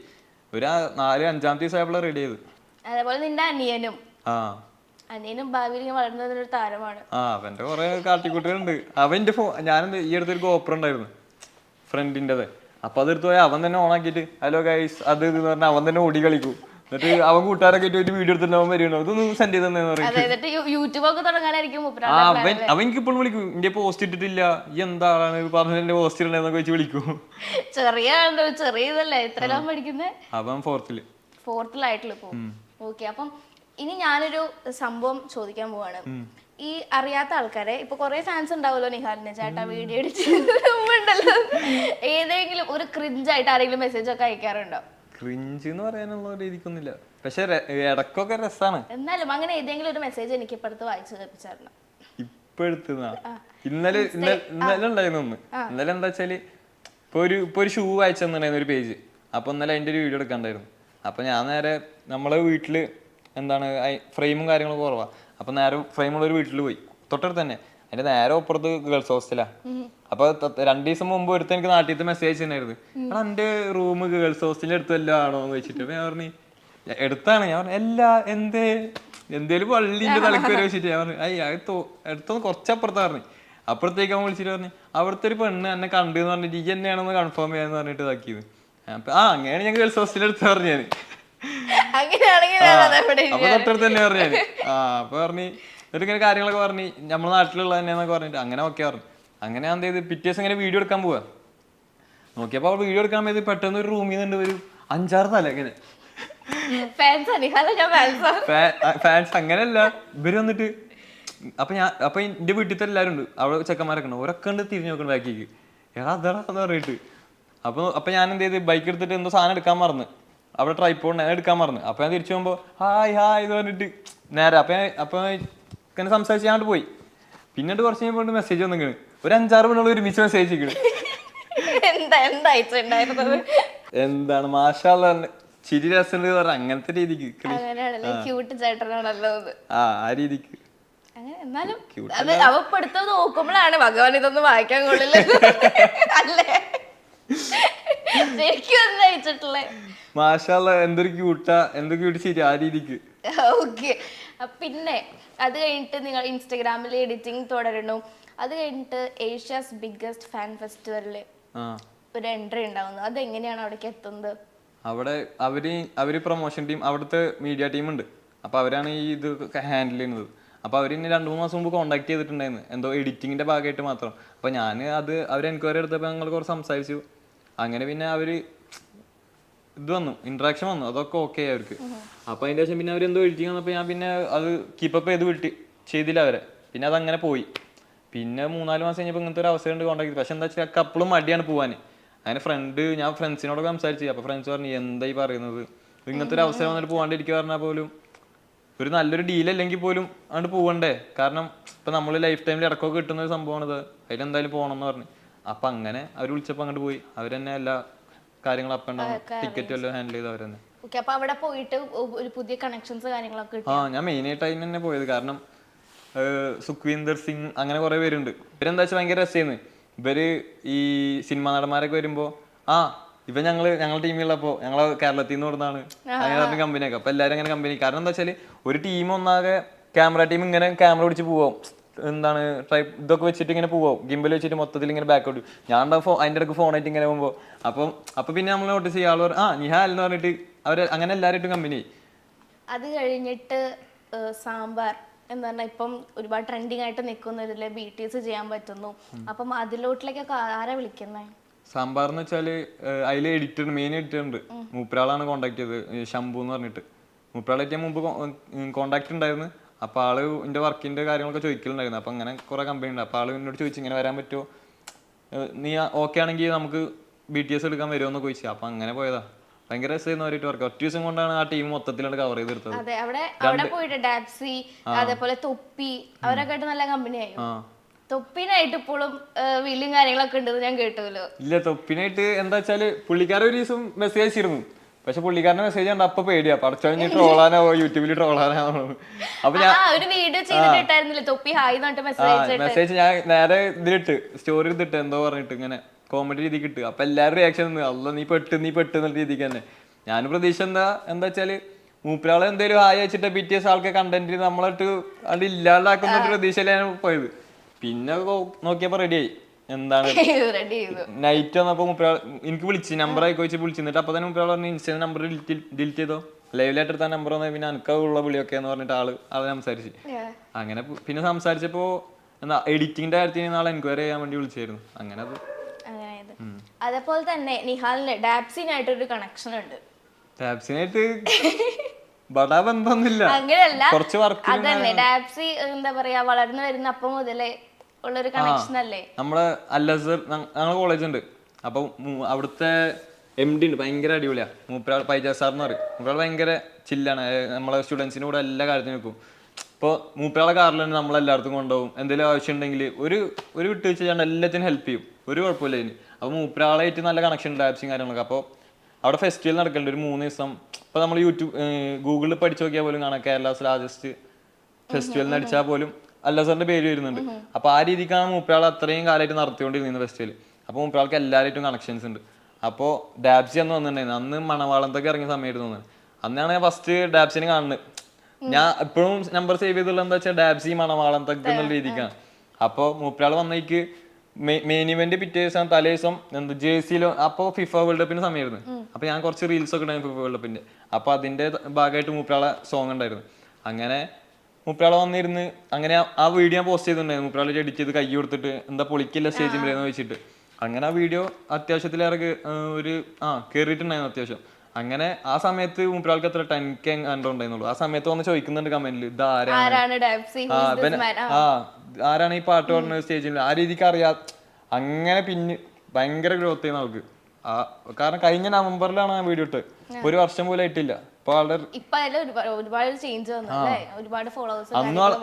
ഒരു ആ നാല് അഞ്ചാമത്തെ ദിവസം ആയപ്പോഴാണ് റെഡി ചെയ്ത് അതേപോലെ നിന്റെ അനിയനും. ആ. അനിയനും ഭാവിയിൽ ഇങ്ങനെ വളർന്നതിന് ഒരു താരമാണ്. ആ കുറെ കാട്ടിക്കുട്ടികളുണ്ട് അവന്റെ ഫോ ഞാൻ ഈ അടുത്തൊരു ഗോപ്ര ഉണ്ടായിരുന്നു. ഫ്രണ്ടിന്റെത് അപ്പൊ അതെടുത്ത് പോയാൽ അവൻ തന്നെ ഓണാക്കിയിട്ട് ഹലോ ഗൈസ് അത് ഇത് എന്ന് പറഞ്ഞാൽ അവൻ തന്നെ ഓടി കളിക്കും. എന്നിട്ട് അവൻ കൂട്ടുകാരൊക്കെ ആയിട്ട് ഒരു വീഡിയോ എടുത്തിട്ട് അവൻ വരികയാണ്. ഇതൊന്ന് സെൻഡ് ചെയ്ത് തന്നെ എന്നിട്ട് യൂട്യൂബ് ഒക്കെ തുടങ്ങാനായിരിക്കും ആ അവൻ അവൻ എനിക്ക് ഇപ്പോഴും വിളിക്കും. എന്റെ പോസ്റ്റ് ഇട്ടിട്ടില്ല. ഈ എന്താണ് പറഞ്ഞ എന്റെ പോസ്റ്റ് ഇടണെന്നൊക്കെ വെച്ച് വിളിക്കും. ചെറിയ ചെറിയ ഇതല്ലേ? എത്രയെല്ലാം പഠിക്കുന്നത് അവൻ ഫോർത്തിൽ ഫോർത്തിലായിട്ടുള്ള ഇപ്പോ. ഓക്കെ അപ്പം ഇനി ഞാനൊരു സംഭവം ചോദിക്കാൻ പോവാണ്. ഈ അറിയാത്ത ആൾക്കാരെ ഇപ്പൊ കുറെ ഫാൻസ് ഉണ്ടാവുമല്ലോ നിഹാലിന് ചേട്ടാ വീഡിയോ ഉണ്ടല്ലോ. ഏതെങ്കിലും ഒരു ക്രിഞ്ചായിട്ട് ആരെങ്കിലും മെസ്സേജ് ഒക്കെ അയക്കാറുണ്ടോ? ക്രിഞ്ച് എന്ന് പറയാനുള്ള ഇരിക്കുന്നില്ല. പക്ഷെ ഇടക്കൊക്കെ രസാണ്. എന്നാലും അങ്ങനെ ഏതെങ്കിലും ഒരു മെസ്സേജ് എനിക്ക് ഇപ്പടുത്ത് വായിച്ചു കേൾപ്പിച്ചായിരുന്നു. ഇപ്പൊ ഇന്നലെ ഇന്നലെ ഉണ്ടായിരുന്നു ഒന്ന്. ഇന്നലെ എന്താ വെച്ചാൽ ഇപ്പൊ ഒരു ഇപ്പൊ ഒരു ഷൂ വായിച്ചെന്നുണ്ടായിരുന്നു ഒരു പേജ് അപ്പൊ ഇന്നലെ അതിന്റെ ഒരു വീഡിയോ എടുക്കണ്ടായിരുന്നു. അപ്പൊ ഞാൻ നേരെ നമ്മളെ വീട്ടിൽ എന്താണ് ഫ്രെയിമും കാര്യങ്ങളും കുറവാ. അപ്പൊ നേരെ ഫ്രെയിമുള്ള ഒരു വീട്ടിൽ പോയി. തൊട്ടടുത്ത് തന്നെ. അതിന്റെ നേരെ അപ്പുറത്ത് ഗേൾസ് ഹോസ്റ്റലാ അപ്പൊ രണ്ടു ദിവസം മുമ്പ് ഒരുത്ത എനിക്ക് നാട്ടിലത്തെ മെസ്സേജ് ചെയ്യണായിരുന്നു എടാ എന്റെ റൂം ഗേൾസ് ഹോസ്റ്റലിന്റെ അടുത്ത് വല്ലതും ആണോ എന്ന് വെച്ചിട്ട് ഞാൻ പറഞ്ഞു എടുത്താണ്. ഞാൻ പറഞ്ഞു എല്ലാ എന്തേ? എന്തേലും പള്ളിന്റെ തലക്ക് വരെ വെച്ചിട്ട്. ഞാൻ പറഞ്ഞു അയ്യ എടുത്തൊന്ന് കുറച്ചപ്പുറത്താ പറഞ്ഞു. അപ്പുറത്തേക്ക് അവൻ വിളിച്ചിട്ട് പറഞ്ഞു അവിടുത്തെ ഒരു പെണ്ണ് എന്നെ കണ്ടു എന്ന് പറഞ്ഞിട്ട് ഈ എന്നെയാണെന്ന് കൺഫേം ചെയ്യാന്ന് പറഞ്ഞിട്ട് ഇതാക്കിയത്. അപ്പൊ ആ അങ്ങനെയാണ് ഞാൻ ഗേൾസ് ഹോസ്റ്റലിൽ എടുത്ത് പറഞ്ഞു ഞാൻ അപ്പൊ തൊട്ടടുത്ത് തന്നെ പറഞ്ഞു ഞാൻ ആ അപ്പൊ പറഞ്ഞു എന്നിട്ട് ഇങ്ങനെ കാര്യങ്ങളൊക്കെ പറഞ്ഞു നമ്മുടെ നാട്ടിലുള്ള തന്നെയെന്നൊക്കെ പറഞ്ഞിട്ട് അങ്ങനെ ഓക്കെ പറഞ്ഞു. അങ്ങനെ ഞാൻ എന്ത് ചെയ്ത്? പിറ്റേ ദിവസം ഇങ്ങനെ വീഡിയോ എടുക്കാൻ പോവാ. നോക്കിയപ്പോ വീഡിയോ എടുക്കാൻ പോയത് പെട്ടെന്ന് ഒരു റൂമിൽ നിന്ന് ഒരു അഞ്ചാറ് തല ഇങ്ങനെ. ഫാൻസാ അങ്ങനെയല്ല. ഇവർ വന്നിട്ട് അപ്പൊ ഞാൻ അപ്പൊ എന്റെ വീട്ടിലത്തെ എല്ലാരും ഉണ്ട്. അവിടെ ചെക്കന്മാരൊക്കെ ഉണ്ട്. ഓരൊക്കെ ഉണ്ട് തിരിഞ്ഞു നോക്കണം ബാക്കിക്ക് എടാ അതാണെന്ന് പറഞ്ഞിട്ട്. അപ്പൊ അപ്പൊ ഞാൻ എന്ത് ചെയ്ത്? ബൈക്ക് എടുത്തിട്ട് എന്തോ സാധനം എടുക്കാൻ മറന്ന്. അവിടെ ട്രൈപ്പോണ്ട് എടുക്കാൻ മറന്ന്. അപ്പൊ ഞാൻ തിരിച്ചു പോകുമ്പോ ഹായ് ഹായ് എന്ന് പറഞ്ഞിട്ട് നേരെ. അപ്പൊ അപ്പൊ ഇങ്ങനെ സംസാരിച്ച് ഞാൻ പോയി. പിന്നീട് കുറച്ച് കഴിയുമ്പോൾ മെസ്സേജ് വന്നിങ്ങനെ ഒരു അഞ്ചാറ് മണിയുള്ള ഒരുമിച്ച് മെസ്സേജ് അയച്ചിക്കണ്. എന്താ എന്താ അയച്ചിട്ടുണ്ടായിരുന്നത്? എന്താണ് മാഷാള്ള ചിരി രസം അങ്ങനത്തെ രീതിക്ക് ക്യൂട്ട് ചേട്ടനാണല്ലോ ആ ആ രീതിക്ക്. എന്നാലും അത് അവപ്പെടുത്തത് നോക്കുമ്പോഴാണ് ഭഗവാൻ ഇതൊന്നും വായിക്കാൻ കൊള്ളില്ല അല്ലേ? ശരിക്കും ഒന്നും അയച്ചിട്ടുള്ളേ മാഷാള്ള എന്തൊരു ക്യൂട്ടാ എന്തൊരു ക്യൂട്ട് ശരി ആ രീതിക്ക്. ഓക്കെ. പിന്നെ അത് കഴിഞ്ഞിട്ട് നിങ്ങൾ ഇൻസ്റ്റഗ്രാമിൽ എഡിറ്റിംഗ് തുടരുന്നു അത് കഴിഞ്ഞിട്ട് ഏഷ്യാസ് ബിഗ്ഗസ്റ്റ് ഫാൻ ഫെസ്റ്റിവലിൽ ഒരു എൻട്രി ഉണ്ടാവുന്നു. അതെങ്ങനെയാണ് അവിടേക്ക് എത്തുന്നത്? അവിടെ അവർ അവർ പ്രൊമോഷൻ ടീം അവിടുത്തെ മീഡിയ ടീം ഉണ്ട്. അപ്പൊ അവരാണ് ഈ ഇത് ഹാൻഡിൽ ചെയ്യുന്നത്. അപ്പൊ അവർ ഇനി രണ്ടു മൂന്ന് മാസം മുമ്പ് കോൺടാക്ട് ചെയ്തിട്ടുണ്ടായിരുന്നു. എന്തോ എഡിറ്റിങ്ങിന്റെ ഭാഗമായിട്ട് മാത്രം. അപ്പൊ ഞാൻ അത് അവർ എൻക്വയറി എടുത്തപ്പോൾ ഞങ്ങൾ കുറച്ച് സംസാരിച്ചു. അങ്ങനെ പിന്നെ അവർ ഇത് വന്നു. ഇന്ററാക്ഷൻ വന്നു. അതൊക്കെ ഓക്കെ അവർക്ക്. അപ്പൊ അതിന്റെ ശേഷം പിന്നെ അവർ എന്തോ എഡിറ്റിംഗ് വന്നപ്പോ ഞാൻ പിന്നെ അത് കീപ്പപ്പ് ചെയ്ത് വിട്ടി ചെയ്തില്ല അവരെ. പിന്നെ അത് അങ്ങനെ പോയി. പിന്നെ മൂന്നാൽ മാസം കഴിഞ്ഞപ്പോൾ ഇങ്ങനത്തെ ഒരു അവസരം ഉണ്ട് കോൺടാക്ട് പക്ഷെ എന്താ വെച്ചാൽ കപ്പിളും മടിയാണ് പോവാൻ അങ്ങനെ ഫ്രണ്ട് ഞാൻ ഫ്രണ്ട്സിനോടൊക്കെ സംസാരിച്ചു. അപ്പൊ ഫ്രണ്ട്സ് പറഞ്ഞു എന്തായി പറയുന്നത്? ഇങ്ങനത്തെ ഒരു അവസരം വന്നിട്ട് പോകാണ്ടിരിക്കുക പറഞ്ഞാൽ പോലും ഒരു നല്ലൊരു ഡീൽ അല്ലെങ്കിൽ പോലും അങ്ങോട്ട് പോവണ്ടേ? കാരണം ഇപ്പൊ നമ്മൾ ലൈഫ് ടൈമിൽ ഇടക്കൊക്കെ കിട്ടുന്ന ഒരു സംഭവമാണിത് അതിലെന്തായാലും പോകണം എന്ന് പറഞ്ഞു. അപ്പൊ അങ്ങനെ അവർ വിളിച്ചപ്പോൾ അങ്ങോട്ട് പോയി. അവരെന്നെ എല്ലാ കാര്യങ്ങളും അപ്പ് ആൻഡ് ടിക്കറ്റ് എല്ലാം ഹാൻഡിൽ ചെയ്ത് അവർ ഓക്കെ അപ്പൊ അവിടെ പോയിട്ട് ഒരു പുതിയ കണക്ഷൻസ് കാര്യങ്ങളൊക്കെ ആ ഞാൻ മെയിൻ ആയിട്ട് അതിന് തന്നെ പോയത്. കാരണം സുഖ്വീന്ദർ സിംഗ് അങ്ങനെ കുറെ പേരുണ്ട്. ഇവരെന്താ വെച്ചാൽ ഭയങ്കര രസമായിരുന്നു ഇവർ ഈ സിനിമാ നടന്മാരൊക്കെ വരുമ്പോ ആ ഇവ ഞങ്ങൾ ഞങ്ങളുടെ ടീമിലുള്ളപ്പോ ഞങ്ങളെ കേരളത്തിൽ നിന്ന് കൊടുത്താണ് അങ്ങനെ പറഞ്ഞ കമ്പനിയൊക്കെ അപ്പൊ എല്ലാരും അങ്ങനെ കമ്പനി കാരണം എന്താ വെച്ചാൽ ഒരു ടീം ഒന്നാകെ ക്യാമറ ടീം ഇങ്ങനെ ക്യാമറ പിടിച്ച് പോവാം. എന്താണ് ട്രൈ ഇതൊക്കെ വെച്ചിട്ട് ഇങ്ങനെ പോവാം. ഗിംബൽ വെച്ചിട്ട് മൊത്തത്തിൽ ഇങ്ങനെ ബാക്ക് ബാക്കോട്ട് ഞാൻ ഫോ അതിന്റെ ഇടയ്ക്ക് ഫോണായിട്ട് ഇങ്ങനെ പോകുമ്പോൾ അപ്പം അപ്പൊ പിന്നെ നമ്മൾ നോട്ടീസ് ചെയ്യുക ആൾ ആ നിഹാൽ എന്ന് പറഞ്ഞിട്ട് അവർ അങ്ങനെ എല്ലാവരും കമ്പനി അത് കഴിഞ്ഞിട്ട് സാമ്പാർ എന്ന് പറഞ്ഞാൽ ഇപ്പം ഒരുപാട് ട്രെൻഡിങ് ആയിട്ട് നിൽക്കുന്ന ഇതിൽ ബി ടി എസ് ചെയ്യാൻ പറ്റുന്നു. അപ്പം അതിലോട്ടിലേക്കൊക്കെ ആരാ വിളിക്കുന്നത് സാമ്പാർ എന്ന് വെച്ചാൽ അതിൽ എഡിറ്റർ മെയിൻ എഡിറ്റർ ഉണ്ട്. മൂപ്പരാളാണ് കോണ്ടാക്ട് ചെയ്തത് ശംഭു എന്ന് പറഞ്ഞിട്ട്. മൂപ്പരാളായിട്ട് ഞാൻ മുമ്പ് കോണ്ടാക്ട് ഉണ്ടായിരുന്നു അപ്പൊ ആൾ എന്റെ വർക്കിന്റെ കാര്യങ്ങളൊക്കെ ചോദിക്കലുണ്ടായിരുന്നു. അപ്പോൾ അങ്ങനെ കുറേ കമ്പനി ഉണ്ട്. അപ്പോൾ ആൾ എന്നോട് ചോദിച്ചു ഇങ്ങനെ വരാൻ പറ്റുമോ നീ ഓക്കെ ആണെങ്കിൽ നമുക്ക് ബി ടി എസ് എടുക്കാൻ വരുമോ എന്നൊക്കെ ചോദിച്ചു. അപ്പോൾ അങ്ങനെ പോയതാ. ഭയങ്കര രസമായിരുന്നു അവരായിട്ട് വർക്ക് ഒറ്റ ദിവസം കൊണ്ടാണ് ആ ടീം മൊത്തത്തിലാണ് കവർ ചെയ്തെടുത്തത് അതെ അവിടെ അവിടെ പോയിട്ട് ഡാപ്സി അതേപോലെ തൊപ്പി അവരൊക്കെ ആയിട്ട് നല്ല കമ്പനിയായി തൊപ്പിനായിട്ട് ഇപ്പോഴും വീലും കാര്യങ്ങളൊക്കെ ഉണ്ടെന്ന് ഞാൻ കേട്ടുല്ലോ. ഇല്ല തൊപ്പിനായിട്ട് എന്താ വെച്ചാൽ പുള്ളിക്കാരൻ ഒരു ദിവസം മെസ്സേജ് അയച്ചിരുന്നു. പക്ഷെ പുള്ളിക്കാരന്റെ മെസ്സേജ് കണ്ട അപ്പൊ പേടിയാ. പടച്ചോഞ്ഞ് ട്രോളാനാവോ യൂട്യൂബിൽ ട്രോളാനാവോ അപ്പൊ ഞാൻ മെസ്സേജ് ഞാൻ നേരെ ഇതിലിട്ട് സ്റ്റോറി ഇതിട്ട് എന്തോ പറഞ്ഞിട്ട് ഇങ്ങനെ കോമഡി രീതിക്ക് ഇട്ട്. അപ്പൊ എല്ലാവരും റിയാക്ഷൻ അല്ല നീ പെട്ട് നീ പെട്ട് എന്നുള്ള രീതിക്ക് തന്നെ. ഞാൻ പ്രതീക്ഷ എന്താ എന്താ വെച്ചാൽ മൂപ്പരാളെ എന്തേലും ഹായ് വെച്ചിട്ട് എസ് ആൾക്ക് കണ്ടന്റ് നമ്മളിട്ട് അത് ഇല്ലാണ്ടാക്കുന്ന പ്രതീക്ഷയിലാണ് പോയത്. പിന്നെ നോക്കിയപ്പോ റെഡിയായി എന്താണ്? [laughs] നൈറ്റ് വന്നപ്പോ മുപ്പയാൾ എനിക്ക് വിളിച്ച് നമ്പർ ആയി വെച്ച് വിളിച്ചു. അപ്പൊ തന്നെ മുപ്പയാൾ പറഞ്ഞു ഇൻസ്റ്റ നമ്പർ ഡിലീറ്റ് ചെയ്തോ ലൈവിലായിട്ട് എടുത്ത നമ്പർ വന്നാൽ പിന്നെ അനക്കുള്ള വിളിയൊക്കെ എന്ന് പറഞ്ഞിട്ട് ആൾ ആളെ സംസാരിച്ച്. അങ്ങനെ പിന്നെ സംസാരിച്ചപ്പോ എന്താ എഡിറ്റിംഗിന്റെ കാര്യത്തിന് നാളെ എൻക്വയറി ചെയ്യാൻ വേണ്ടി വിളിച്ചായിരുന്നു. അങ്ങനെ അത്. അതേപോലെ തന്നെ നിഹാലിന് ഡാപ്സിനായിട്ടൊരു കണക്ഷൻ ഉണ്ട്. ഡാപ്സിനായിട്ട് ബന്ധമൊന്നുമില്ല അങ്ങനെയല്ല. കുറച്ച് വർക്ക് അതന്നെ ഡാപ്സി എന്താ പറയാ വളർന്നു വരുന്ന അപ്പം മുതലേ ഉള്ളൊരു കണക്ഷൻ അല്ലേ? നമ്മളെ അല്ലസർ ഞങ്ങളെ കോളേജ് ഉണ്ട്. അപ്പൊ അവിടുത്തെ എം ഡി ഉണ്ട് ഭയങ്കര അടിപൊളിയാ. മൂപ്പരാൾ പൈജാ സാർ എന്ന് പറയും. മൂപ്പരാൾ ഭയങ്കര ചില്ലാണ് നമ്മളെ സ്റ്റുഡൻസിന് കൂടെ എല്ലാ കാര്യത്തിനും നിൽക്കും. ഇപ്പോൾ മൂപ്പരാളെ കാറിൽ തന്നെ നമ്മളെല്ലായിടത്തും കൊണ്ടുപോകും. എന്തെങ്കിലും ആവശ്യം ഉണ്ടെങ്കിൽ ഒരു ഒരു വിട്ടുവീഴ്ച ചെയ്യാണ്ട് എല്ലാത്തിനും ഹെൽപ്പ് ചെയ്യും. ഒരു കുഴപ്പമില്ല ഇതിന് അപ്പോൾ മൂപ്പരാളായിട്ട് നല്ല കണക്ഷൻ ഉണ്ട് ആപ്സും കാര്യങ്ങളൊക്കെ. അപ്പോൾ അവിടെ ഫെസ്റ്റിവൽ നടക്കുന്നുണ്ട് ഒരു മൂന്ന് ദിവസം. ഇപ്പോൾ നമ്മൾ യൂട്യൂബ് ഗൂഗിളിൽ പഠിച്ചു നോക്കിയാൽ പോലും കാണാം. കേരളാസ് ലാർജസ്റ്റ് ഫെസ്റ്റിവൽ നടിച്ചാൽ പോലും അല്ലസറിന്റെ പേര് വരുന്നുണ്ട്. അപ്പൊ ആ രീതിക്കാണ് മൂപ്പരാൾ അത്രയും കാലമായിട്ട് നടത്തിക്കൊണ്ടിരുന്നത് ഫെസ്റ്റിവൽ അപ്പൊ മൂപ്പരാൾക്ക് എല്ലാവരായിട്ടും കണക്ഷൻസ് ഉണ്ട്. അപ്പോൾ ഡാബ്സി അന്ന് വന്നിട്ടുണ്ടായിരുന്നു. അന്ന് മണവാളത്തൊക്കെ ഇറങ്ങിയ സമയത്ത് തോന്നുന്നത് അന്നാണ് ഞാൻ ഫസ്റ്റ് ഡാബ്സിനെ കാണുന്നത്. ഞാൻ എപ്പോഴും നമ്പർ സേവ് ചെയ്തുള്ള എന്താ വെച്ചാൽ ഡാബ്സി മണവാളത്തൊക്കെ എന്നുള്ള രീതിക്കാണ്. അപ്പോൾ മൂപ്പരാൾ വന്നേക്ക് മെയിൻ ഇവന്റ് പിറ്റേ ദിവസം തലേ ദിവസം എന്ത് ജേഴ്സിയിലോ അപ്പോൾ ഫിഫ വേൾഡ് കപ്പിന്റെ സമയമായിരുന്നു. അപ്പൊ ഞാൻ കുറച്ച് റീൽസ് ഒക്കെ ഉണ്ടായിരുന്നു ഫിഫ വേൾഡ് കപ്പിന്റെ അപ്പൊ അതിന്റെ ഭാഗമായിട്ട് മൂപ്പരാളെ സോങ് ഉണ്ടായിരുന്നു. അങ്ങനെ മുപ്പരാളെ വന്നിരുന്ന് അങ്ങനെ ആ- വീഡിയോ ഞാൻ പോസ്റ്റ് ചെയ്തിട്ടുണ്ടായിരുന്നു മുപ്പയാളെ എഡിറ്റ് ചെയ്ത് കൈ കൊടുത്തിട്ട് എന്താ പൊളിക്കില്ല സ്റ്റേജിൽ വരുന്ന വെച്ചിട്ട്. അങ്ങനെ ആ വീഡിയോ അത്യാവശ്യത്തിലേറെ ഒരു ആ കയറിയിട്ടുണ്ടായിരുന്നു അത്യാവശ്യം. അങ്ങനെ ആ സമയത്ത് മുപ്പരാൾക്ക് എത്ര ടെൻ കെ കണ്ടുണ്ടായിരുന്നുള്ളൂ ആ സമയത്ത് വന്ന് ചോദിക്കുന്നുണ്ട് കമന്റിൽ ഇത് ആരാണ്? ആ ആരാണ് ഈ പാട്ട് പാടുന്നത് സ്റ്റേജിൽ ആ രീതിക്ക് അറിയാ അങ്ങനെ പിന്നെ ഭയങ്കര ഗ്രോത്ത് ചെയ്യുന്ന ആൾക്ക് ആ കാരണം കഴിഞ്ഞ നവംബറിലാണ് ആ വീഡിയോ ഇട്ട് ഒരു വർഷം പോലും ആയിട്ടില്ല. ഇപ്പൊ ആളുടെ ഇപ്പൊ അതിൽ ഒരുപാട് ഒരുപാട് ചേഞ്ച് വന്നു ഒരുപാട് ഫോളോവേഴ്സ്